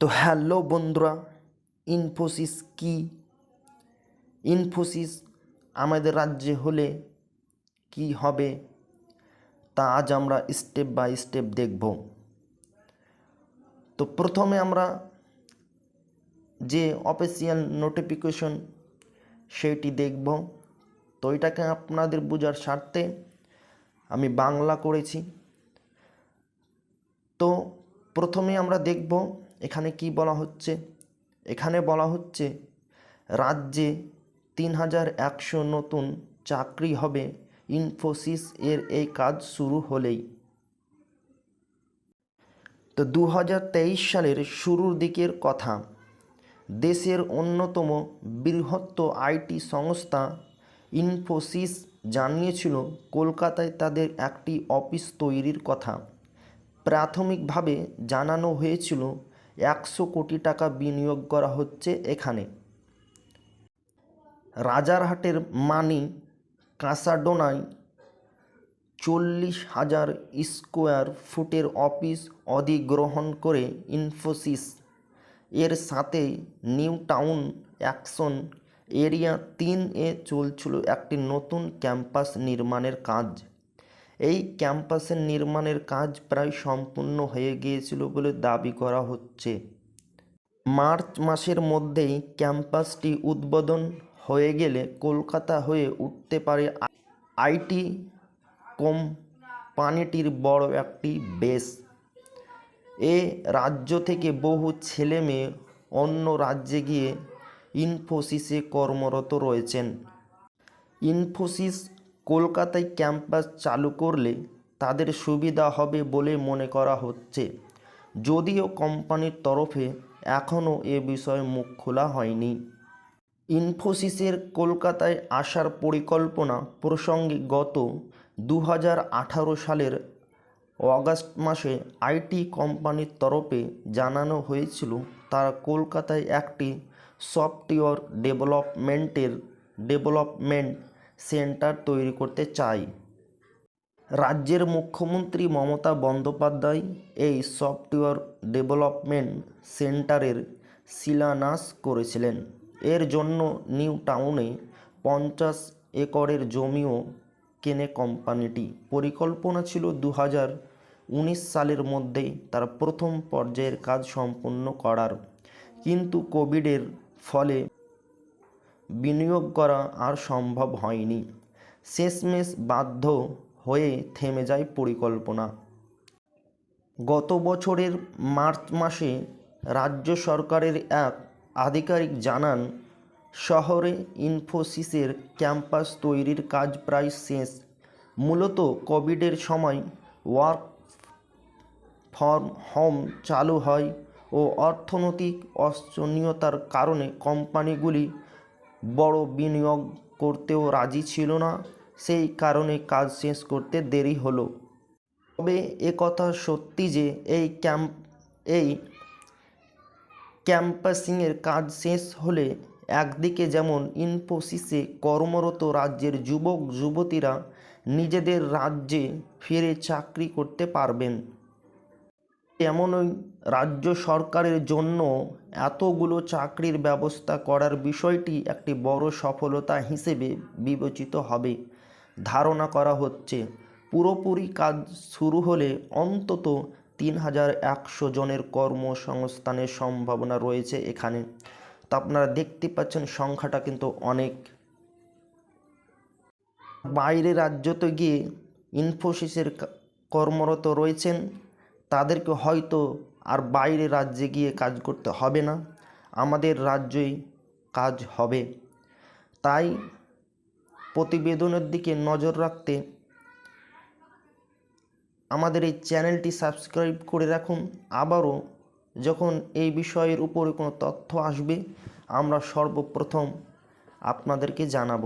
তো হ্যালো বন্ধুরা ইনফোসিস কি? ইনফোসিস আমাদের রাজ্যে হলে কি হবে? তা আজ আমরা স্টেপ বাই স্টেপ দেখব। তো প্রথমে আমরা যে অফিসিয়াল নোটিফিকেশন সেইটি দেখব। তো এটাকে আপনাদের বোঝার স্বার্থে আমি বাংলা করেছি। তো প্রথমে আমরা দেখব এখানে কি বলা হচ্ছে? এখানে বলা হচ্ছে, রাজ্যে তিন হাজার একশো নতুন চাকরি হবে, ইনফোসিস এর এই কাজ শুরু হলেই। তো দু হাজার তেইশ সালের শুরুর দিকের কথা, দেশের অন্যতম বৃহত্ত আইটি সংস্থা ইনফোসিস জানিয়েছিল, কলকাতায় তাদের একটি অফিস তৈরির কথা। প্রাথমিকভাবে জানানো হয়েছিল একশো কোটি টাকা বিনিয়োগ করা হচ্ছে এখানে। রাজারহাটের মানি কাঁসাডোনায় চল্লিশ হাজার স্কোয়ার ফুটের অফিস অধিগ্রহণ করে ইনফোসিস। এর সাথে নিউ টাউন অ্যাকশন এরিয়া তিন এ চলছিল একটি নতুন ক্যাম্পাস নির্মাণের কাজ। এই ক্যাম্পাসের নির্মাণের কাজ প্রায় সম্পূর্ণ হয়ে গিয়েছিল বলে দাবি করা হচ্ছে। মার্চ মাসের মধ্যেই ক্যাম্পাসটি উদ্বোধন হয়ে গেলে কলকাতা হয়ে উঠতে পারে আইটি কোম্পানিটির বড় একটি বেস। এ রাজ্য থেকে বহু ছেলে মেয়ে অন্য রাজ্যে গিয়ে ইনফোসিসে কর্মরত রয়েছেন। ইনফোসিস কলকাতায় ক্যাম্পাস চালু করলে তাদের সুবিধা হবে বলে মনে করা হচ্ছে। যদিও কোম্পানির তরফে এখনও এ বিষয়ে মুখ খোলা হয়নি। ইনফোসিসের কলকাতায় আসার পরিকল্পনা প্রসঙ্গে গত দু হাজার আঠারো সালের অগাস্ট মাসে আইটি কোম্পানির তরফে জানানো হয়েছিল, তারা কলকাতায় একটি সফটওয়্যার ডেভেলপমেন্টের, ডেভেলপমেন্ট সেন্টার তৈরি করতে চায় রাজ্যের মুখ্যমন্ত্রী মমতা বন্দ্যোপাধ্যায় এই সফটওয়্যার ডেভেলপমেন্ট সেন্টারের শিলান্যাস করেছিলেন। এর জন্য নিউ টাউনে পঞ্চাশ একরের জমিও কেনে কোম্পানিটি। পরিকল্পনা ছিল দু উনিশ সালের মধ্যেই তার প্রথম পর্যায়ের কাজ সম্পূর্ণ করার। কিন্তু কোভিডের ফলে বিনিয়োগ করা আর সম্ভব হয়নি। শেষমেশ বাধ্য হয়ে থেমে যায় পরিকল্পনা। গত বছরের মার্চ মাসে রাজ্য সরকারের এক আধিকারিক জানান, শহরে ইনফোসিসের ক্যাম্পাস তৈরির কাজ প্রায় শেষ। মূলত কোভিডের সময় ওয়ার্ক ফর্ম হোম চালু হয় ও অর্থনৈতিক অশনীয়তার কারণে কোম্পানিগুলি বড় বিনিয়োগ করতেও রাজি ছিল না। সেই কারণে কাজ শেষ করতে দেরি হলো। তবে একথা সত্যি যে এই ক্যাম্প, এই ক্যাম্পাসিংয়ের কাজ শেষ হলে একদিকে যেমন ইনফোসিসে কর্মরত রাজ্যের যুবক, যুবতীরা নিজেদের রাজ্যে ফিরে চাকরি করতে পারবেন। তেমনই রাজ্য সরকারের জন্য এতগুলো চাকরির ব্যবস্থা করার বিষয়টি একটি বড় সফলতা হিসেবে বিবেচিত হবে। ধারণা করা হচ্ছে, পুরোপুরি কাজ শুরু হলে অন্তত তিন হাজার একশো জনের কর্মসংস্থানের সম্ভাবনা রয়েছে এখানে। তা আপনারা দেখতে পাচ্ছেন, সংখ্যাটা কিন্তু অনেক। বাইরে রাজ্যতে গিয়ে ইনফোসিসের কর্মরত রয়েছেন তাদেরকে হয়তো আর বাইরে রাজ্যে গিয়ে কাজ করতে হবে না। আমাদের রাজ্যেই কাজ হবে। তাই প্রতিবেদনের দিকে নজর রাখতে আমাদের এই চ্যানেলটি সাবস্ক্রাইব করে রাখুন। আবারও যখন এই বিষয়ের উপরে কোনো তথ্য আসবে, আমরা সর্বপ্রথম আপনাদেরকে জানাব।